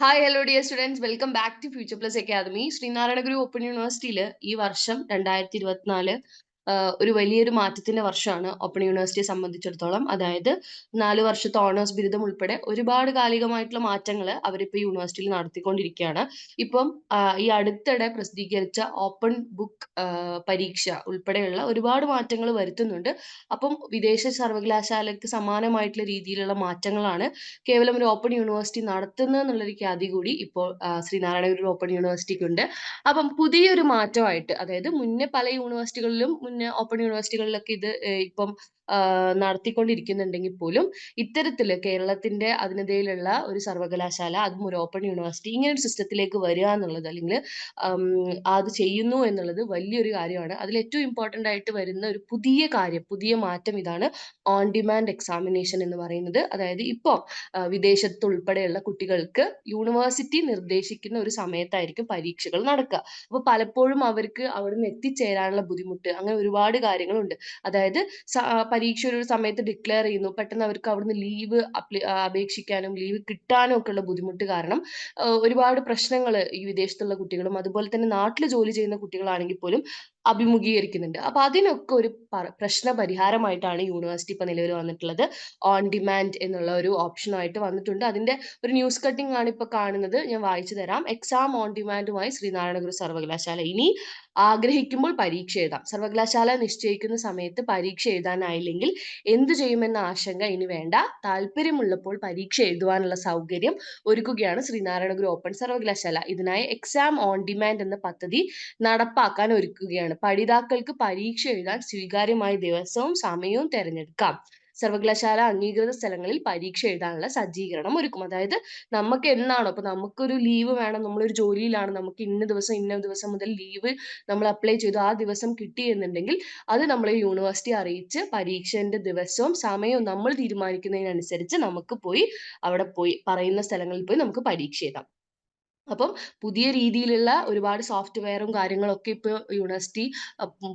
Hi hello dear students welcome back to future plus academy Sreenarayanaguru open യൂണിവേഴ്സിറ്റിയിൽ ഈ വർഷം രണ്ടായിരത്തി ഇരുപത്തിനാല് ഒരു വലിയൊരു മാറ്റത്തിന്റെ വർഷമാണ് ഓപ്പൺ യൂണിവേഴ്സിറ്റിയെ സംബന്ധിച്ചിടത്തോളം. അതായത് നാല് വർഷത്തെ ഓണേഴ്സ് ബിരുദം ഉൾപ്പെടെ ഒരുപാട് കാലികമായിട്ടുള്ള മാറ്റങ്ങൾ അവരിപ്പോൾ യൂണിവേഴ്സിറ്റിയിൽ നടത്തിക്കൊണ്ടിരിക്കുകയാണ്. ഇപ്പം ഈ അടുത്തിടെ പ്രസിദ്ധീകരിച്ച ഓപ്പൺ ബുക്ക് പരീക്ഷ ഉൾപ്പെടെയുള്ള ഒരുപാട് മാറ്റങ്ങൾ വരുത്തുന്നുണ്ട്. അപ്പം വിദേശ സർവകലാശാലയ്ക്ക് സമാനമായിട്ടുള്ള രീതിയിലുള്ള മാറ്റങ്ങളാണ് കേവലം ഒരു ഓപ്പൺ യൂണിവേഴ്സിറ്റി നടത്തുന്നത് എന്നുള്ളൊരു ഖ്യാതി കൂടി ഇപ്പോൾ ശ്രീനാരായണഗുരു ഓപ്പൺ യൂണിവേഴ്സിറ്റിക്ക് ഉണ്ട് അപ്പം പുതിയൊരു മാറ്റമായിട്ട് അതായത് മുന്നേ പല യൂണിവേഴ്സിറ്റികളിലും മുന്നേ ഓപ്പൺ യൂണിവേഴ്സിറ്റികളിലൊക്കെ ഇത് ഇപ്പം നടത്തിക്കൊണ്ടിരിക്കുന്നുണ്ടെങ്കിൽ പോലും ഇത്തരത്തിൽ കേരളത്തിന്റെ അതിനിടയിലുള്ള ഒരു സർവകലാശാല അതും ഒരു ഓപ്പൺ യൂണിവേഴ്സിറ്റി ഇങ്ങനെ ഒരു സിസ്റ്റത്തിലേക്ക് വരിക എന്നുള്ളത് അല്ലെങ്കിൽ അത് ചെയ്യുന്നു എന്നുള്ളത് വലിയൊരു കാര്യമാണ്. അതിൽ ഏറ്റവും ഇമ്പോർട്ടന്റ് ആയിട്ട് വരുന്ന ഒരു പുതിയ കാര്യം പുതിയ മാറ്റം ഇതാണ് ഓൺ ഡിമാൻഡ് എക്സാമിനേഷൻ എന്ന് പറയുന്നത്. അതായത് ഇപ്പോൾ വിദേശത്ത് ഉൾപ്പെടെയുള്ള കുട്ടികൾക്ക് യൂണിവേഴ്സിറ്റി നിർദ്ദേശിക്കുന്ന ഒരു സമയത്തായിരിക്കും പരീക്ഷകൾ നടക്കുക. അപ്പോൾ പലപ്പോഴും അവർക്ക് അവിടുന്ന് എത്തിച്ചേരാനുള്ള ബുദ്ധിമുട്ട് അങ്ങനെ ഒരുപാട് കാര്യങ്ങളുണ്ട്. അതായത് പരീക്ഷ ഒരു സമയത്ത് ഡിക്ലെയർ ചെയ്യുന്നു. പെട്ടെന്ന് അവർക്ക് അവിടുന്ന് ലീവ് അപേക്ഷിക്കാനും ലീവ് കിട്ടാനും ഒക്കെ ഉള്ള ബുദ്ധിമുട്ട് കാരണം ഒരുപാട് പ്രശ്നങ്ങൾ ഈ വിദേശത്തുള്ള കുട്ടികളും അതുപോലെ തന്നെ നാട്ടിൽ ജോലി ചെയ്യുന്ന കുട്ടികളാണെങ്കിൽ പോലും അഭിമുഖീകരിക്കുന്നുണ്ട്. അപ്പൊ അതിനൊക്കെ ഒരു പ്രശ്ന പരിഹാരമായിട്ടാണ് യൂണിവേഴ്സിറ്റി ഇപ്പൊ നിലവിൽ വന്നിട്ടുള്ളത്. ഓൺ ഡിമാൻഡ് എന്നുള്ള ഒരു ഓപ്ഷനായിട്ട് വന്നിട്ടുണ്ട്. അതിന്റെ ഒരു ന്യൂസ് കട്ടിംഗ് ആണ് ഇപ്പൊ കാണുന്നത്. ഞാൻ വായിച്ചു തരാം. എക്സാം ഓൺ ഡിമാൻഡുമായി ശ്രീനാരായണ ഗുരു സർവകലാശാല ഇനി ആഗ്രഹിക്കുമ്പോൾ പരീക്ഷ എഴുതാം. സർവകലാശാല നിശ്ചയിക്കുന്ന സമയത്ത് പരീക്ഷ എഴുതാനായില്ലെങ്കിൽ എന്തു ചെയ്യുമെന്ന ആശങ്ക ഇനി വേണ്ട. താല്പര്യമുള്ളപ്പോൾ പരീക്ഷ എഴുതുവാനുള്ള സൗകര്യം ഒരുക്കുകയാണ് ശ്രീനാരായണ ഗുരു ഓപ്പൺ സർവകലാശാല ഇതിനായി എക്സാം ഓൺ ഡിമാൻഡ് എന്ന പദ്ധതി നടപ്പാക്കാൻ ഒരുക്കുകയാണ്. പഠിതാക്കൾക്ക് പരീക്ഷ എഴുതാൻ സ്വീകാര്യമായ ദിവസവും സമയവും തിരഞ്ഞെടുക്കാം. സർവകലാശാല അംഗീകൃത സ്ഥലങ്ങളിൽ പരീക്ഷ എഴുതാനുള്ള സജ്ജീകരണം ഒരുക്കും. അതായത് നമുക്ക് എന്നാണോ? ഇപ്പൊ നമുക്കൊരു ലീവ് വേണം. നമ്മളൊരു ജോലിയിലാണ്. നമുക്ക് ഇന്ന ദിവസം ഇന്ന ദിവസം മുതൽ ലീവ് നമ്മൾ അപ്ലൈ ചെയ്തു. ആ ദിവസം കിട്ടി എന്നുണ്ടെങ്കിൽ അത് നമ്മൾ യൂണിവേഴ്സിറ്റി അറിയിച്ച് പരീക്ഷന്റെ ദിവസവും സമയവും നമ്മൾ തീരുമാനിക്കുന്നതിനനുസരിച്ച് നമുക്ക് പോയി അവിടെ പോയി പറയുന്ന സ്ഥലങ്ങളിൽ പോയി നമുക്ക് പരീക്ഷ എഴുതാം. അപ്പം പുതിയ രീതിയിലുള്ള ഒരുപാട് സോഫ്റ്റ്വെയറും കാര്യങ്ങളൊക്കെ ഇപ്പോൾ യൂണിവേഴ്സിറ്റി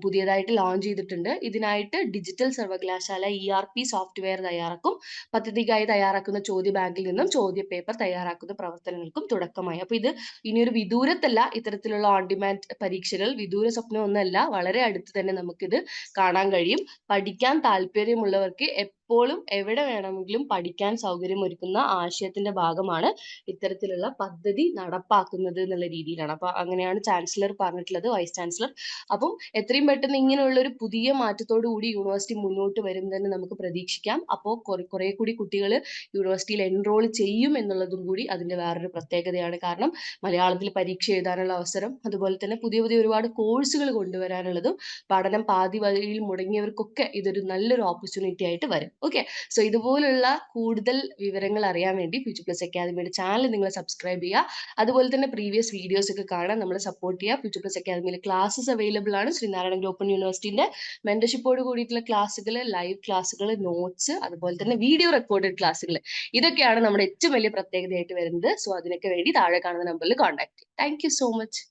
പുതിയതായിട്ട് ലോഞ്ച് ചെയ്തിട്ടുണ്ട്. ഇതിനായിട്ട് ഡിജിറ്റൽ സർവകലാശാല ഇ ആർ പി സോഫ്റ്റ്വെയർ തയ്യാറാക്കും. പദ്ധതിക്കായി തയ്യാറാക്കുന്ന ചോദ്യ ബാങ്കിൽ നിന്നും ചോദ്യ പേപ്പർ തയ്യാറാക്കുന്ന പ്രവർത്തനങ്ങൾക്കും തുടക്കമായി. അപ്പോൾ ഇത് ഇനിയൊരു വിദൂരത്തല്ല ഇത്തരത്തിലുള്ള ഓൺ ഡിമാൻഡ് പരീക്ഷകൾ വിദൂര സ്വപ്നമൊന്നുമല്ല വളരെ അടുത്ത് തന്നെ നമുക്കിത് കാണാൻ കഴിയും. പഠിക്കാൻ താല്പര്യമുള്ളവർക്ക് എപ്പോഴും എവിടെ വേണമെങ്കിലും പഠിക്കാൻ സൗകര്യമൊരുക്കുന്ന ആശയത്തിന്റെ ഭാഗമാണ് ഇത്തരത്തിലുള്ള പദ്ധതി നടപ്പാക്കുന്നത് എന്നുള്ള രീതിയിലാണ്. അപ്പൊ അങ്ങനെയാണ് ചാൻസലർ പറഞ്ഞിട്ടുള്ളത് വൈസ് ചാൻസലർ. അപ്പം എത്രയും പെട്ടെന്ന് ഇങ്ങനെയുള്ള ഒരു പുതിയ മാറ്റത്തോടു കൂടി യൂണിവേഴ്സിറ്റി മുന്നോട്ട് വരും തന്നെ നമുക്ക് പ്രതീക്ഷിക്കാം. അപ്പോൾ കുറെ കൂടി കുട്ടികൾ യൂണിവേഴ്സിറ്റിയിൽ എൻറോൾ ചെയ്യും എന്നുള്ളതും കൂടി അതിന്റെ വേറൊരു പ്രത്യേകതയാണ്. കാരണം മലയാളത്തിൽ പരീക്ഷ എഴുതാനുള്ള അവസരം അതുപോലെ തന്നെ പുതിയ പുതിയ ഒരുപാട് കോഴ്സുകൾ കൊണ്ടുവരാനുള്ളതും പഠനം പാതി വഴിയിൽ മുടങ്ങിയവർക്കൊക്കെ ഇതൊരു നല്ലൊരു ഓപ്പർച്യൂണിറ്റി ആയിട്ട് വരും. ഓക്കെ സോ ഇതുപോലുള്ള കൂടുതൽ വിവരങ്ങൾ അറിയാൻ വേണ്ടി ഫ്യൂച്ചർ പ്ലസ് അക്കാദമിയുടെ ചാനൽ നിങ്ങൾ സബ്സ്ക്രൈബ് ചെയ്യുക. അതുപോലെ തന്നെ പ്രീവിയസ് വീഡിയോസ് ഒക്കെ കാണാൻ നമ്മൾ സപ്പോർട്ട് ചെയ്യുക. ഫ്യൂച്ചർ പ്ലസ് അക്കാദമിയിലെ ക്ലാസ്സസ് അവൈലബിൾ ആണ്. ശ്രീനാരായണ ഓപ്പൺ യൂണിവേഴ്സിറ്റിന്റെ മെന്റർഷിപ്പോട് കൂടിയിട്ടുള്ള ക്ലാസ്സുകൾ ലൈവ് ക്ലാസ്സുകൾ നോട്ട്സ് അതുപോലെ തന്നെ വീഡിയോ റെക്കോർഡഡ് ക്ലാസ്സുകൾ ഇതൊക്കെയാണ് നമ്മുടെ ഏറ്റവും വലിയ പ്രത്യേകതയായിട്ട് വരുന്നത്. സോ അതിനൊക്കെ വേണ്ടി താഴെ കാണുന്ന നമ്പറിൽ കോൺടാക്ട് ചെയ്യും താങ്ക് സോ മച്ച്